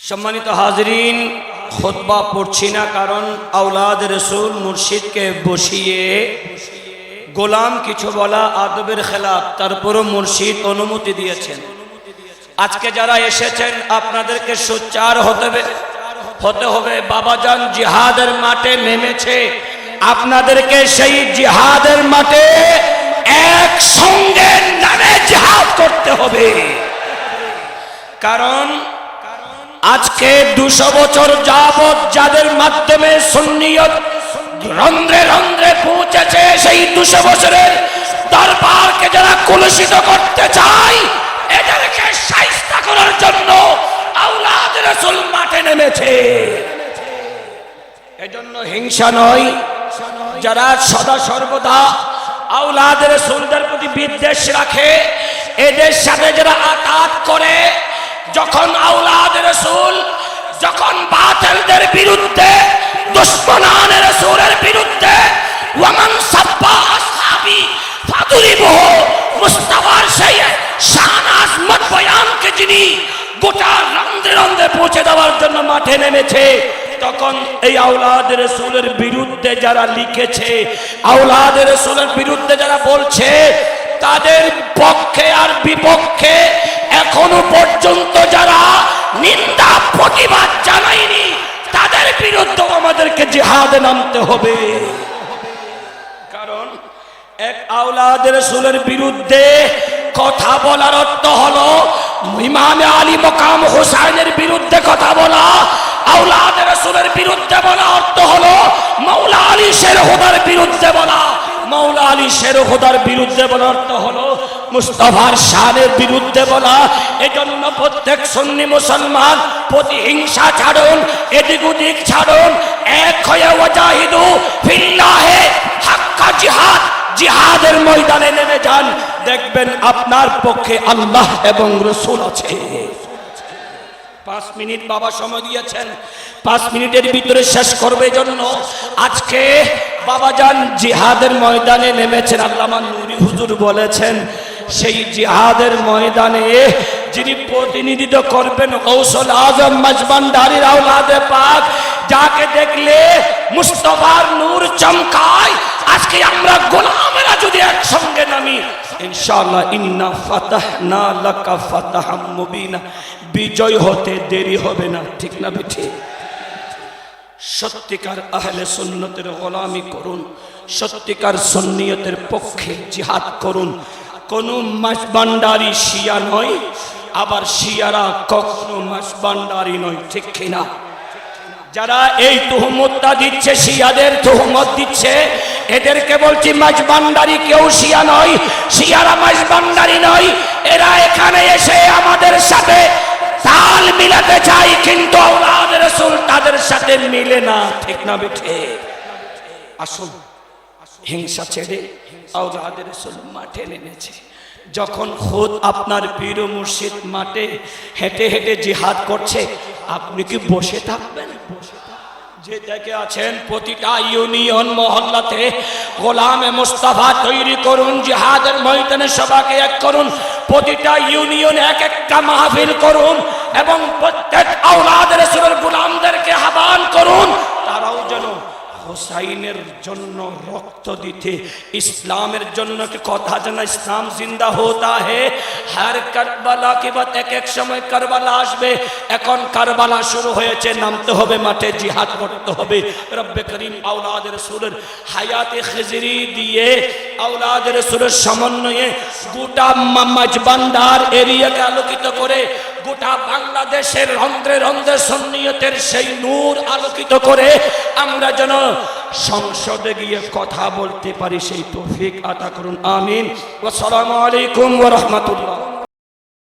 সম্মানিত হাজরিন খোদবা পড়ছি না কারণ আউলাদ রসুল মুর্শিদকে বসিয়ে গোলাম কিছু বলা আদবের খেলাফ, তারপরও মুর্শিদ অনুমতি দিয়েছেন। আজকে যারা এসেছেন, আপনাদেরকে সোচ্চার হতে হতে হবে। বাবাজান জিহাদের মাঠে নেমেছে, আপনাদেরকে সেই জিহাদের মাঠে একসঙ্গে নামে জিহাদ করতে হবে। কারণ আজকে দুশো বছর যাবৎ যাদের মাধ্যমে সুন্নিয়ত রন্ধ্রে রন্ধ্রে পৌঁছেছে, সেই দুশো বছরের দরবারকে যারা কলুষিত করতে চায়, এদেরকে সাইস্তা করার জন্য আউলাদ রসুল মাঠে নেমেছে। এজন্য হিংসা নয়, যারা সদা সর্বদা আউলাদ রসুলদের প্রতি বিদ্বেষ রাখে, এদের সাথে যারা আঘাত করে যখন আউলাদ রসুল, যখন বাতিলদের বিরুদ্ধে দুশ্মনান রসুলের বিরুদ্ধে, ওয়ামান সাব্বা আসহাবি ফাদুরিবহ মুস্তাফার সেই শান আজমত বয়ানকে যিনি গোটা রন্ধ্রে রন্ধ্রে পৌঁছে দেওয়ার জন্য মাঠে নেমেছে, তখন এই আউলাদ রসুলের বিরুদ্ধে যারা লিখেছে আউলাদ রসুলের বিরুদ্ধে যারা বলছে, তাদের পক্ষে আর বিপক্ষে এখনও পর্যন্ত যারা নিন্দা, প্রতিবাদ জানায়নি, তাদের বিরুদ্ধে আমাদেরকে জিহাদে নামতে হবে। কারণ এক আউলাদের রসুলের বিরুদ্ধে কথা বলার অর্থ হলো, ইমামে আলী মকাম হোসাইনের বিরুদ্ধে কথা বলা আউলাদের রসুলের বিরুদ্ধে বলা অর্থ হলো মৌলা আলী শের হুদার বিরুদ্ধে বলা। মৌলা আলী শের হুদার বিরুদ্ধে বলা অর্থ হলো মুস্তফার শানের বিরুদ্ধে বলা, এজন্য প্রত্যেক সন্নি মুসলমান প্রতিহিংসা ছাড়ুন, এদিক ওদিক ছাড়ুন, এক হয়ে ওয়াজাহিদু ফিল্লাহে হাক্কা জিহাদ, জিহাদের ময়দানে নেমে যান। দেখবেন আপনার পক্ষে আল্লাহ এবং রসুল আছে। পাঁচ মিনিট বাবা সময় দিয়েছেন। পাঁচ মিনিটের ভিতরে শেষ করবে জন্য আজকে বাবা যান জিহাদের ময়দানে নেমেছেন। আল্লামা নুরি হুজুর বলেছেন সেই জিহাদের ময়দানে যিনি প্রতিনিধিত্ব করবেন কৌশল আজম মজবান্ডারির আউলাদে পাক, যাকে দেখলে মুস্তফার নূর চমকায়, আজকে আমরা গোলামেরা যদি একসঙ্গে নামি, ইনশাআল্লাহ ইন্না ফাতাহনা লাকা ফাতাহাম মুবিনা, বিজয় হতে দেরি হবে না, ঠিক না বেঠি? সত্যিকার আহলে সুন্নতের গোলামি করুন, সত্যিকার সন্নিয়তের পক্ষে জিহাদ করুন কোন মাসবান্ডারি শিয়া নয়, আবার শিয়ারা কখনো মাসবান্ডারি নয়, ঠিক কিনা? যারা এই তুহমতটা দিচ্ছে, শিয়াদের তুহমত দিচ্ছে, এদেরকে বলছি মাঝবান্ডারি কেউ শিয়া নয়, শিয়ারা মাঝবান্ডারি নয়, এরা এখানে এসে আমাদের সাথে তাল মিলাতে চাই কিন্তু রসুল তাদের সাথে মিলে না, ঠিক না বেঠে? আসুন। হিংসা ছেড়ে আওলাদ রসুল মাঠে নেমেছে। যখন খোদ আপনার পীর মুর্শিদ মাঠে হেঁটে হেঁটে জিহাদ করছে, আপনি কি বসে থাকবেন? যে দেখে আছেন, প্রতিটা ইউনিয়ন মহল্লাতে গোলামে মুস্তাফা তৈরি করুন, জিহাদের ময়দানে সবাকে এক করুন, প্রতিটা ইউনিয়ন এক একটা মাহফিল করুন, এবং প্রত্যেক আওলাদ রসুলের গোলামদেরকে আহ্বান করুন তারাও যেন হোসাইনের জন্য রক্ত দিতে, ইসলামের জন্য কি কথা জানা ইসলাম জিন্দা হতা হে? হর কারবালা কি বাত এক এক সময় কারবালা আসবে? এখন কারবালা শুরু হয়েছে, নামতে হবে মাঠে, জিহাদ করতে হবে। রব্বে করিম আউলাদ রসুলের হায়াতে খেজরি দিয়ে আউলাদ রসুলের সমন্বয়ে গোটা মাঝবান্ডার এরিয়াকে আলোকিত করে গোটা বাংলাদেশের রন্ধ্রে রন্ধ্রে সন্নিয়তের সেই নূর আলোকিত করে আমরা যেন সংসদে গিয়ে কথা বলতে পারি, সেই তৌফিক আতা করুন, আমিন। আসসালামু আলাইকুম ওয়া রাহমাতুল্লাহ।